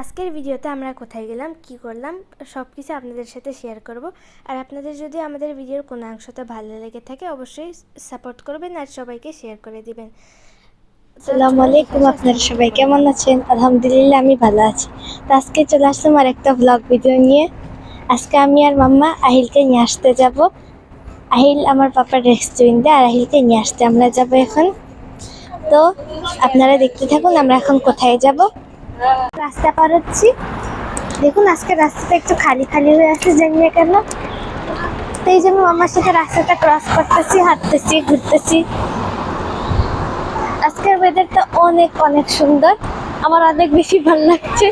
আজকের ভিডিওতে আমরা কোথায় গেলাম কি করলাম সব কিছু আপনাদের সাথে শেয়ার করব। আর আপনাদের যদি আমাদের ভিডিওর কোনো অংশতে ভালো লেগে থাকে অবশ্যই সাপোর্ট করবেন আর সবাইকে শেয়ার করে দিবেন। আসসালামু আলাইকুম আপনারা সবাই কেমন আছেন? আলহামদুলিল্লাহ আমি ভালো আছি। তো আজকে চলে আসলাম আর একটা ব্লগ ভিডিও নিয়ে। আজকে আমি আর মাম্মা আহিলকে নিয়ে আসতে যাব। আহিল আমার পাপার রেস্টুরেন্টে আর আহিলকে নিয়ে আসতে আমরা যাব এখন। তো আপনারা দেখতে থাকুন আমরা এখন কোথায় যাব। রাস্তা পার হচ্ছি। দেখুন, আজকে রাস্তাটা একটু খালি খালি হয়ে আছে জানি না কেন। তো এই জন্য মামার সাথে রাস্তাটা ক্রস করতেছি, হাঁটতেছি, ঘুরতেছি। আজকের ওয়েদারটা অনেক অনেক সুন্দর। আমার অনেক বেশি ভালো লাগছে।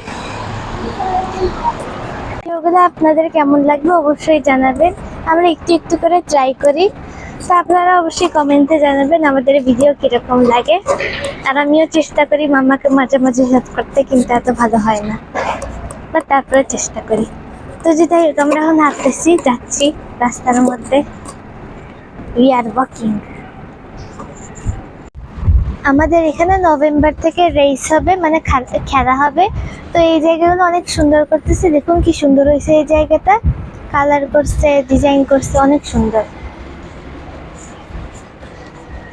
ওগুলো আপনাদের কেমন লাগবে অবশ্যই জানাবেন। আমরা একটু একটু করে ট্রাই করি। তো আপনারা অবশ্যই কমেন্টে জানাবেন আমাদের ভিডিও কীরকম লাগে। আর আমিও চেষ্টা করি মামাকে মাঝে মাঝে হেল্প করতে, কিন্তু এত ভালো হয় না। বা তারপরে চেষ্টা করি। তো যেটা আমরা এখন হাঁটতেছি, যাচ্ছি রাস্তার মধ্যে। উই আর ওয়াকিং আমাদের এখানে নভেম্বর থেকে রেস হবে মানে খেলা হবে। তো এই জায়গাগুলো অনেক সুন্দর করতেছে। দেখুন কি সুন্দর হয়েছে এই জায়গাটা। কালার করছে ডিজাইন করছে, অনেক সুন্দর।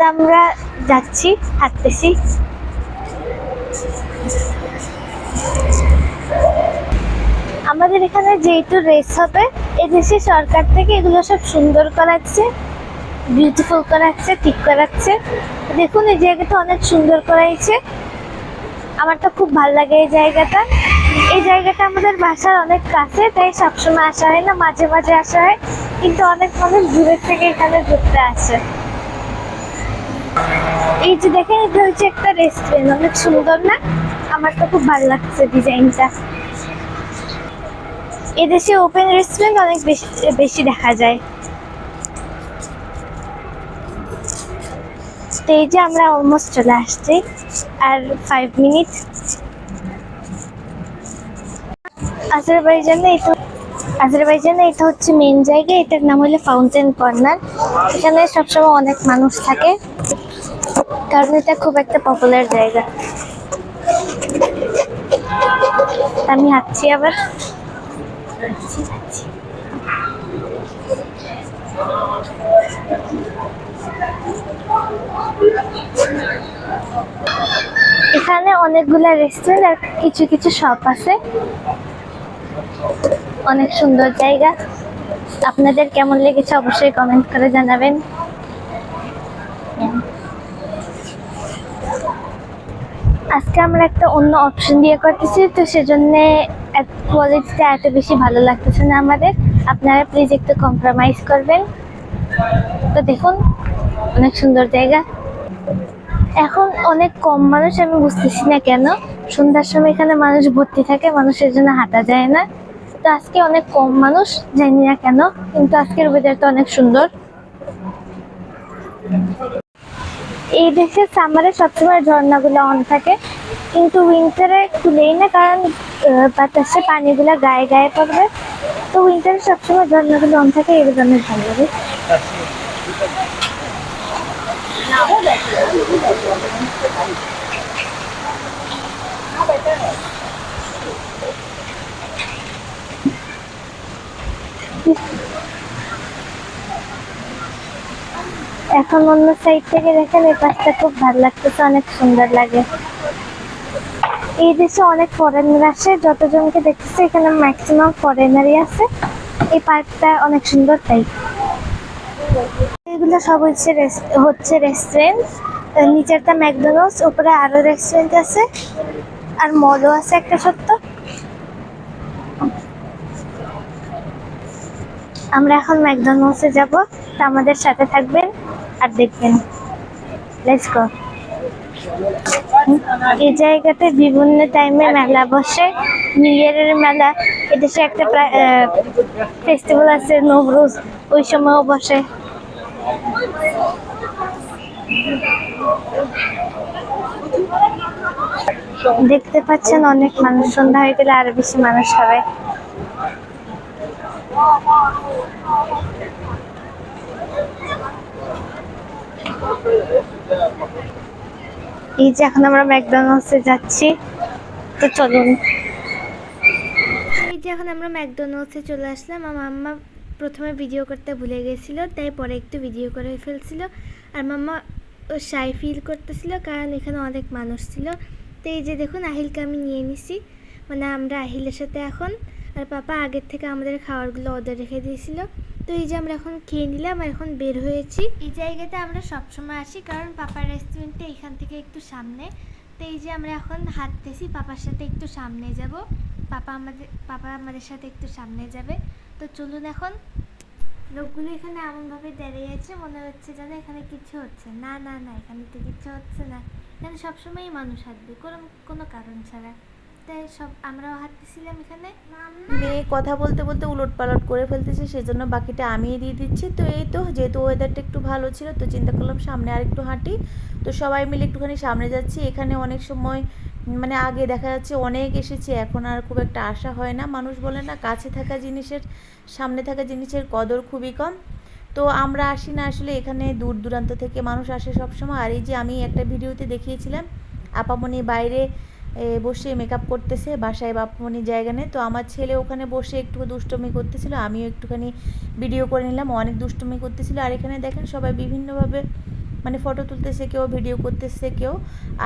তো আমরা যাচ্ছি, হাঁটতেছি। আমাদের এখানে যেহেতু রেস হবে, এদেশে সরকার থেকে এগুলো সব সুন্দর করাচ্ছে বিউটিফুল করাচ্ছে, ঠিক করাচ্ছে। দেখুন, এই জায়গাটা অনেক সুন্দর করাইছে। আমার তো খুব ভালো লাগে এই জায়গাটা। এই জায়গাটা আমাদের বাসার অনেক কাছে, তাই সবসময় আসা হয় না, মাঝে মাঝে আসা হয়। কিন্তু অনেক মানুষ দূরের থেকে এখানে ঘুরতে আসে। এই যে দেখেন, এটা হচ্ছে একটা রেস্টুরেন্ট অনেক সুন্দর না? আমার তো খুব ভালো লাগছে ডিজাইনটা। এদেশে ওপেন রেস্টুরেন্ট অনেক বেশি বেশি দেখা যায়। তো এই যে আমরা অলমোস্ট চলে আসছি, আর ফাইভ মিনিট আজারবাইজানে এটা আজারবাইজানে এটা হচ্ছে মেন জায়গা, এটার নাম হলো ফাউন্টেন কর্নার এখানে সবসময় অনেক মানুষ থাকে। কারণ এটা খুব একটা পপুলার জায়গা। আমি হাঁটছি আবার। এখানে অনেকগুলা রেস্টুরেন্ট আর কিছু কিছু শপ আছে। অনেক সুন্দর জায়গা। আপনাদের কেমন লেগেছে অবশ্যই কমেন্ট করে জানাবেন। আজকে আমরা একটা অন্য অপশন দিয়ে করতেছি, তো সেজন্য কোয়ালিটিটা এত বেশি ভালো লাগতেছে না আমাদের। আপনারা প্লিজ একটু কম্প্রোমাইজ করবেন। তো দেখুন, অনেক সুন্দর জায়গা। এখন অনেক কম মানুষ, আমি বুঝতেছি না কেন। সন্ধ্যার সময় এখানে মানুষ ভর্তি থাকে, মানুষের জন্য হাঁটা যায় না। তো আজকে অনেক কম মানুষ, জানি না কেন, কিন্তু আজকের ওয়েদারটা অনেক সুন্দর। এই দেশের সামারে সবসময় ঝর্ণাগুলো অন থাকে। কিন্তু উইন্টারে খুলেই না, কারণ বাতাসে পানিগুলো গায়ে গায়ে পড়বে। তো উইন্টারে সবসময় ঝর্ণাগুলো অন থাকে এগুলো অনেক ভালো লাগে। এখন অন্য সাইড থেকে দেখেন এই পাশটা খুব ভালো লাগতেছে, অনেক সুন্দর লাগে। এই দেশে অনেক ফরেনার আসে, যতজনকে দেখতেছে এখানে ম্যাক্সিমাম ফরেনারই আছে। এই পার্কটা অনেক সুন্দর তাই। এগুলো সব হচ্ছে হচ্ছে রেস্টুরেন্ট নিচেরটা ম্যাকডোনাল্ডস, উপরে আরও রেস্টুরেন্ট আছে, আর মলও আছে একটা ছোট্ট। আমরা এখন ম্যাকডোনাল্ডসে যাব, তা আমাদের সাথে থাকবেন। আর দেখবেন। এই জায়গাতে বিভিন্ন টাইমে মেলা বসে। নিউ ইয়ারের মেলা। এদেশে একটা ফেস্টিভ্যাল আছে নবরোজ ওই সময়ও বসে। দেখতে পাচ্ছেন অনেক মানুষ। সন্ধ্যা হয়ে গেলে আরও বেশি মানুষ হবে। এই যে এখন আমরা ম্যাকডোনাল্ডসে যাচ্ছি। তো চলুন। এই যে এখন আমরা ম্যাকডোনাল্ডসে চলে আসলাম। আমার মাম্মা প্রথমে ভিডিও করতে ভুলে গেছিল, তাই পরে একটু ভিডিও করে ফেলছিল। আর মাম্মা শাই ফিল করতেছিল, কারণ এখানে অনেক মানুষ ছিল। তো এই যে দেখুন, আহিলকে আমি নিয়ে নিছি। মানে আমরা আহিলের সাথে এখন। আর পাপা আগের থেকে আমাদের খাবারগুলো অর্ডার রেখে দিয়েছিল। তো এই যে আমরা এখন খেয়ে নিলাম আর এখন বের হয়েছি। এই জায়গাতে আমরা সবসময় আসি কারণ পাপার রেস্টুরেন্টটা এখান থেকে একটু সামনে। তো এই যে আমরা এখন হাঁটতেছি, পাপার সাথে একটু সামনে যাব। পাপা আমাদের পাপা আমাদের সাথে একটু সামনে যাবে। তো চলুন এখন, লোকগুলো এখানে এমনভাবে দাঁড়িয়ে আছে, মনে হচ্ছে যেন এখানে কিছু হচ্ছে। না না না, এখানে তো কিছু হচ্ছে না। এখানে সবসময়ই মানুষ হাঁটবে, কোনো কোনো কারণ ছাড়া। তাই সব আমরাও হাঁটতেছিলাম এখানে। মেয়ে কথা বলতে বলতে উলট পালট করে ফেলতেছে, সেজন্য বাকিটা আমিই দিয়ে দিচ্ছি। তো এই তো, যেহেতু ওয়েদারটা একটু ভালো ছিল, তো চিন্তা করলাম সামনে আর একটু হাঁটি। তো সবাই মিলে একটুখানি সামনে যাচ্ছি। এখানে অনেক সময় মানে আগে দেখা যাচ্ছে অনেক এসেছে, এখন আর খুব একটা আশা হয় না, মানুষ বলে না। কাছে থাকা জিনিসের, সামনে থাকা জিনিসের কদর খুবই কম। তো আমরা আসি না আসলে এখানে দূর দূরান্ত থেকে মানুষ আসে সব সময় আর এই যে আমি একটা ভিডিওতে দেখিয়েছিলাম, আপামনি বাইরে বসে মেকআপ করতেছে, বাসায় বাপমনির জায়গা নেই, তো আমার ছেলে ওখানে বসে একটু দুষ্টুমি করতেছিল, আমিও একটুখানি ভিডিও করে নিলাম অনেক দুষ্টুমি করতেছিল, আর এখানে দেখেন সবাই বিভিন্নভাবে মানে ফটো তুলতেছে কেউ ভিডিও করতেছে কেউ,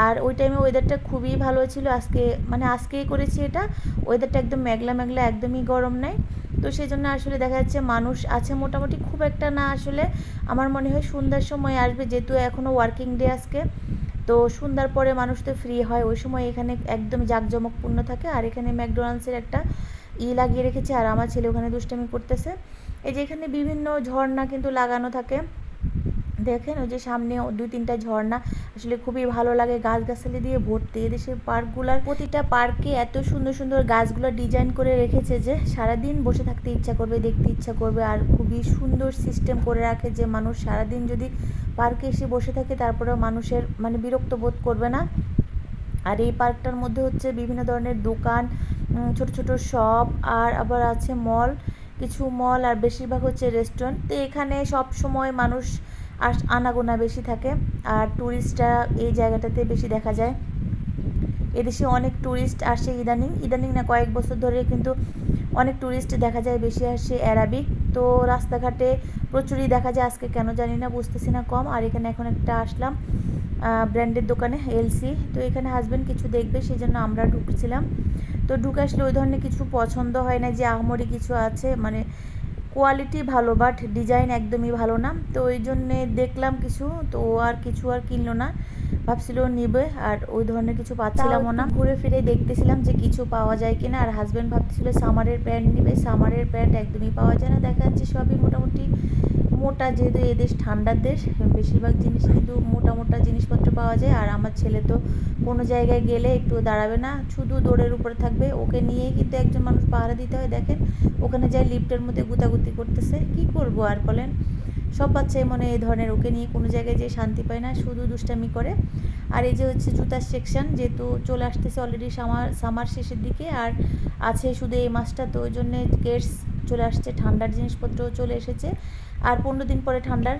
আর ওই টাইমে ওয়েদারটা খুবই ভালো ছিল, আজকে মানে আজকেই করেছি এটা ওয়েদারটা একদম মেঘলা মেঘলা, একদমই গরম নাই, তো সেই জন্য আসলে দেখা যাচ্ছে মানুষ আছে মোটামুটি, খুব একটা না আসলে, আমার মনে হয় সন্ধ্যার সময় আসবে, যেহেতু এখনও ওয়ার্কিং ডে আজকে তো সন্ধ্যার পরে মানুষ তো ফ্রি হয়। ওই সময় এখানে একদম জাঁকজমকপূর্ণ থাকে। আর এখানে ম্যাকডোনাল্ডসের একটা ই লাগিয়ে রেখেছে। আর আমার ছেলে ওখানে দুষ্টামি করতেছে। এই যে এখানে বিভিন্ন ঝর্ণা কিন্তু লাগানো থাকে। দেখেন, ওই যে সামনে দুই তিনটা ঝর্ণা, আসলে খুবই ভালো লাগে গাছগাছালি দিয়ে ভর্তি। এদেশের পার্কগুলার প্রতিটা পার্কে এত সুন্দর সুন্দর গাছগুলো ডিজাইন করে রেখেছে যে সারাদিন বসে থাকতে ইচ্ছা করবে, দেখতে ইচ্ছা করবে। আর খুবই সুন্দর সিস্টেম করে রাখে যে মানুষ সারাদিন যদি পার্কে এসে বসে থাকে, তারপরেও মানুষের মানে বিরক্ত বোধ করবে না। আর এই পার্কটার মধ্যে হচ্ছে বিভিন্ন ধরনের দোকান ছোট ছোট শপ, আর আবার আছে মল, কিছু মল, আর বেশিরভাগ হচ্ছে রেস্টুরেন্ট। তো এখানে সব সময় মানুষ আস আনাগোনা বেশি থাকে। আর ট্যুরিস্টরা এই জায়গাটাতে বেশি দেখা যায়। এদেশে অনেক ট্যুরিস্ট আসে ইদানিং। ইদানিং না কয়েক বছর ধরে কিন্তু অনেক ট্যুরিস্ট দেখা যায়, বেশি আসে অ্যারাবিক। তো রাস্তাঘাটে প্রচুরই দেখা যায়। আজকে কেন জানি না, বুঝতেছি না কম। আর এখানে এখন একটা আসলাম ব্র্যান্ডের দোকানে, এলসি। তো এখানে হাজব্যান্ড কিছু দেখবে সেই জন্য আমরা ঢুকছিলাম। তো ঢুকে আসলে ওই ধরনের কিছু পছন্দ হয় না যে আহমরি কিছু আছে মানে কোয়ালিটি ভালো বাট ডিজাইন একদমই ভালো না। তো ওই জন্যে দেখলাম কিছু তো ও আর কিছু আর কিনলো না। ভাবছিল নিবে আর ওই ধরনের কিছু পাচ্ছিলামও না। ঘুরে ফিরে দেখতেছিলাম যে কিছু পাওয়া যায় কিনা আর হাজব্যান্ড ভাবতেছিল সামারের প্যান্ট নিবে। সামারের প্যান্ট একদমই পাওয়া যায় না দেখা যাচ্ছে সবই মোটামুটি মোটা যেহেতু এদেশ ঠান্ডার দেশ, বেশিরভাগ জিনিস কিন্তু মোটা মোটা জিনিসপত্র পাওয়া যায়। আর আমার ছেলে তো কোনো জায়গায় গেলে একটু দাঁড়াবে না, শুধু দৌড়ের উপরে থাকবে। ওকে নিয়েই কিন্তু একজন মানুষ পাহারা দিতে হয়, দেখেন। ওখানে যাই লিফটের মধ্যে গুতাগুতি করতেছে। কি করব আর বলেন? সব বাচ্চাই মনে এই ধরনের, ওকে নিয়ে কোনো জায়গায় যেয়ে শান্তি পায় না, শুধু দুষ্টামি করে। আর এই যে হচ্ছে জুতার সেকশন যেহেতু চলে আসতেছে অলরেডি সামার সামার শেষের দিকে, আর আছে শুধু এই মাসটা তো ওই জন্যে গেটস চলে আসছে, ঠান্ডার জিনিসপত্রও চলে এসেছে। আর পনেরো দিন পরে ঠান্ডার